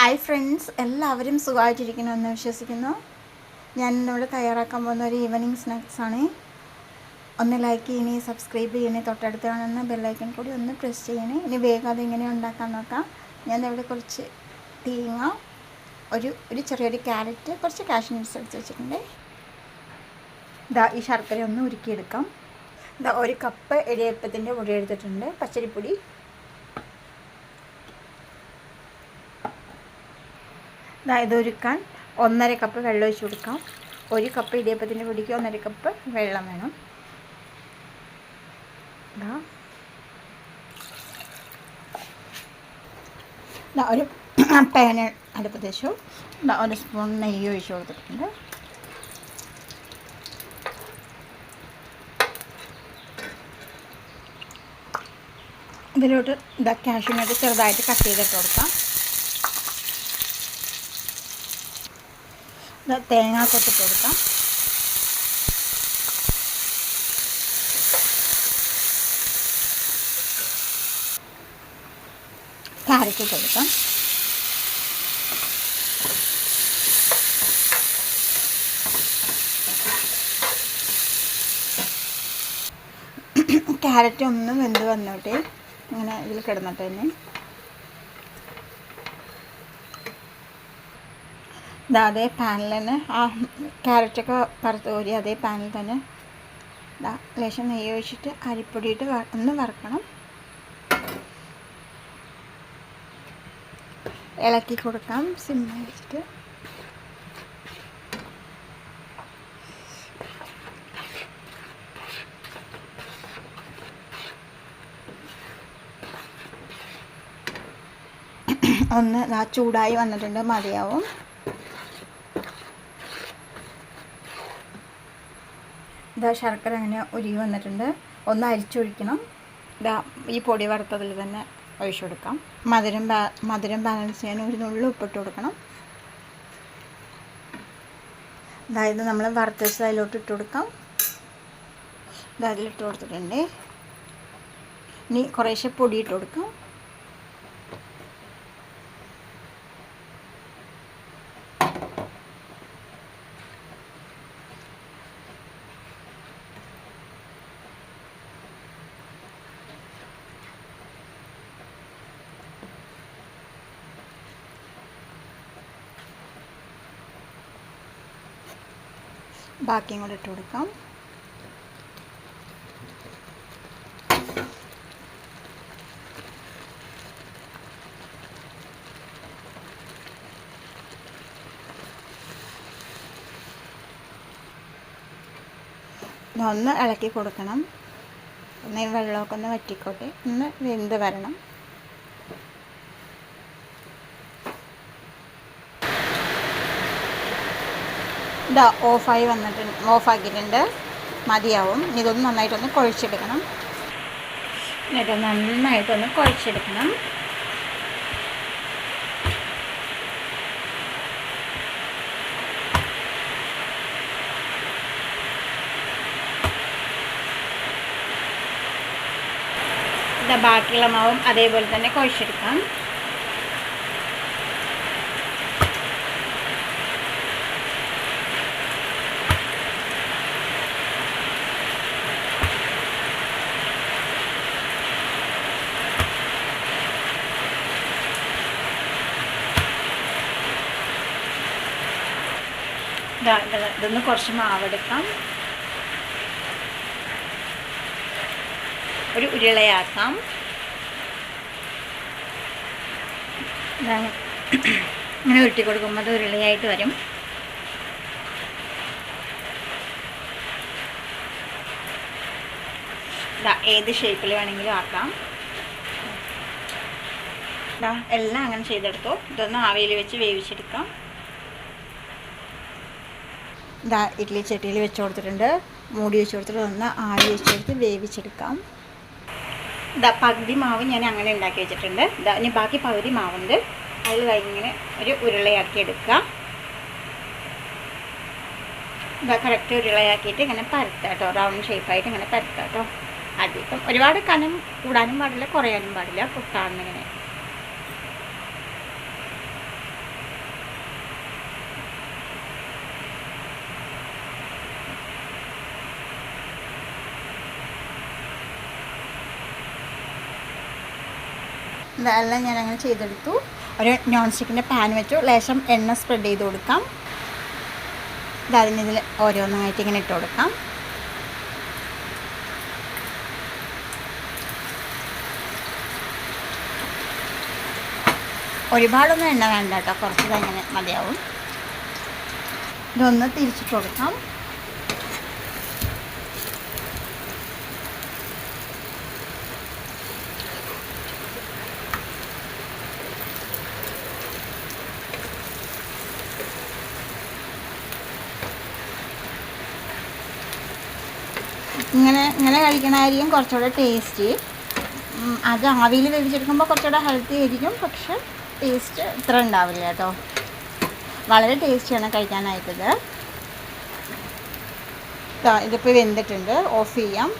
Hi friends എല്ലാവരും സുഖമായിട്ടിരിക്കണമെന്ന് വിശ്വസിക്കുന്നു. ഞാൻ ഇന്നിവിടെ തയ്യാറാക്കാൻ പോകുന്ന ഒരു ഈവനിങ് സ്നാക്സാണ് ഒന്ന് ലൈക്ക് ചെയ്യണേ സബ്സ്ക്രൈബ് ചെയ്യണേ തൊട്ടടുത്ത് കാണുന്ന ബെല്ലൈക്കൺ കൂടി ഒന്ന് പ്രസ് ചെയ്യണേ. ഇനി വേഗം അത് എങ്ങനെ ഉണ്ടാക്കാൻ നോക്കാം. ഞാൻ ഇവിടെ കുറച്ച് തേങ്ങ ഒരു ഒരു ചെറിയൊരു ക്യാരറ്റ് കുറച്ച് കാഷ്യൂ നട്ട്സ് എടുത്ത് വെച്ചിട്ടുണ്ട്. ഇതാ ഈ ശർക്കര ഒന്ന് ഉരുക്കിയെടുക്കാം. ഇതാ ഒരു കപ്പ് ഇടിയപ്പത്തിന്റെ പൊടി എടുത്തിട്ടുണ്ട്. പച്ചരിപ്പൊടി. ഇതൊരുക്കാൻ ഒന്നര കപ്പ് വെള്ളം ഒഴിച്ച് കൊടുക്കാം. ഒരു കപ്പ് ഇടിയപ്പത്തിന്റെ പൊടിക്ക് ഒന്നര കപ്പ് വെള്ളം വേണം. ഒരു പാന് അടുപ്പത്ത് ഒരു സ്പൂൺ നെയ്യ് ഒഴിച്ച് കൊടുത്തിട്ടുണ്ട്. ഇതിലോട്ട് ഇതാ കാഷ്യൂനട്ട് ചെറുതായിട്ട് കട്ട് ചെയ്തിട്ട് കൊടുക്കാം. തേങ്ങ കൊത്തി കൊടുക്കാം. ക്യാരറ്റ് കൊടുക്കാം. ക്യാരറ്റ് ഒന്ന് വെന്ത് വന്നോട്ടെ. ഇങ്ങനെ ഇതിൽ കിടന്നിട്ട് തന്നെ അതേ പാനിൽ തന്നെ. ആ ക്യാരറ്റൊക്കെ പറത്ത് കോരി അതേ പാനിൽ തന്നെ. ഇതാ ലേശം നെയ്യ് ഒഴിച്ചിട്ട് അരിപ്പൊടിയിട്ട് ഇട്ട് ഒന്ന് വറുക്കണം. ഇളക്കി കൊടുക്കാം സിമ്മ വെച്ചിട്ട് ഒന്ന് ആ ചൂടായി വന്നിട്ടുണ്ട് മതിയാവും. ഇതാ ശർക്കര അങ്ങനെ ഉരുകി വന്നിട്ടുണ്ട്. ഒന്ന് അരിച്ചൊഴിക്കണം. ഇതാ ഈ പൊടി വറുത്തതിൽ തന്നെ ഒഴിച്ചു കൊടുക്കാം. മധുരം മധുരം ബാലൻസ് ചെയ്യാൻ ഒരു നുള്ളു ഉപ്പിട്ട് കൊടുക്കണം. അതായത് നമ്മൾ വറുത്ത വെച്ചത് അതിലോട്ട് ഇട്ട് കൊടുക്കാം. ഇത് അതിലിട്ട് കൊടുത്തിട്ടുണ്ട്. ഇനി കുറേശ്ശെ പൊടി ഇട്ട് കൊടുക്കാം. ബാക്കിയും കൂടെ ഇട്ട് കൊടുക്കാം. ഒന്ന് ഇളക്കി കൊടുക്കണം. ഒന്ന് വെള്ളമൊക്കെ ഒന്ന് വറ്റിക്കോട്ടെ. ഒന്ന് വെന്ത് വരണം. ഇതാ ഓഫായി വന്നിട്ടുണ്ട് ഓഫാക്കിയിട്ടുണ്ട്. മതിയാവും. ഇതൊന്ന് നന്നായിട്ടൊന്ന് കുഴച്ചെടുക്കണം. എന്നിട്ട് നന്നായിട്ടൊന്ന് കുഴച്ചെടുക്കണം. ബാക്കിയുള്ള മാവും അതേപോലെ തന്നെ കുഴച്ചെടുക്കാം. ഇതൊന്ന് കുറച്ച് മാവെടുക്കാം ഒരു ഉരുളയാക്കാം. ഇങ്ങനെ ഉരുട്ടി കൊടുക്കുമ്പോൾ അത് ഉരുളയായിട്ട് വരും. ഏത് ഷേപ്പിൽ വേണമെങ്കിലും ആക്കാം. എല്ലാം അങ്ങനെ ചെയ്തെടുത്തു. ഇതൊന്ന് ആവിയിൽ വെച്ച് വേവിച്ചെടുക്കാം. ഇതാ ഇഡ്ഡലി ചട്ടിയിൽ വെച്ച് കൊടുത്തിട്ടുണ്ട്. മൂടി വെച്ച് കൊടുത്തിട്ട് ഒന്ന് ആവി വെച്ച് കൊടുത്ത് വേവിച്ചെടുക്കാം. ഇതാ പകുതി മാവ് ഞാൻ അങ്ങനെ ഉണ്ടാക്കി വെച്ചിട്ടുണ്ട്. ഇതാ ഇനി ബാക്കി പകുതി മാവുണ്ട്. അതിൽ ഇങ്ങനെ ഒരു ഉരുളയാക്കി എടുക്കുക. ഇതാ കറക്റ്റ് ഉരുളയാക്കിയിട്ട് ഇങ്ങനെ പരത്താം കേട്ടോ. റൗണ്ട് ഷേപ്പായിട്ട് ഇങ്ങനെ പരത്താം കേട്ടോ. ഒരുപാട് കനം കൂടാനും പാടില്ല കുറയാനും പാടില്ല. പൊട്ടാന്നിങ്ങനെ ഇതെല്ലാം ഞാൻ അങ്ങനെ ചെയ്തെടുത്തു. ഒരു നോൺ സ്റ്റിക്കിന്റെ പാൻ വെച്ചു. ലേശം എണ്ണ സ്പ്രെഡ് ചെയ്ത് കൊടുക്കാം. ഇതതിനിതിൽ ഓരോന്നായിട്ട് ഇങ്ങനെ ഇട്ട് കൊടുക്കാം. ഒരുപാടൊന്നും എണ്ണ വേണ്ട കേട്ടോ. കുറച്ച് അങ്ങനെ മതിയാവും. ഇതൊന്ന് തിരിച്ചിട്ട് കൊടുക്കാം. ഇങ്ങനെ ഇങ്ങനെ കഴിക്കണമായിരിക്കും കുറച്ചുകൂടെ ടേസ്റ്റ് അത് ആവിയിൽ വേവിച്ചെടുക്കുമ്പോൾ കുറച്ചുകൂടെ ഹെൽത്തി ആയിരിക്കും. പക്ഷെ ടേസ്റ്റ് ഇത്ര ഉണ്ടാവില്ല കേട്ടോ. വളരെ ടേസ്റ്റിയാണ് കഴിക്കാനായിട്ടത്. ഇതിപ്പോൾ വെന്തിട്ടുണ്ട്. ഓഫ് ചെയ്യാം.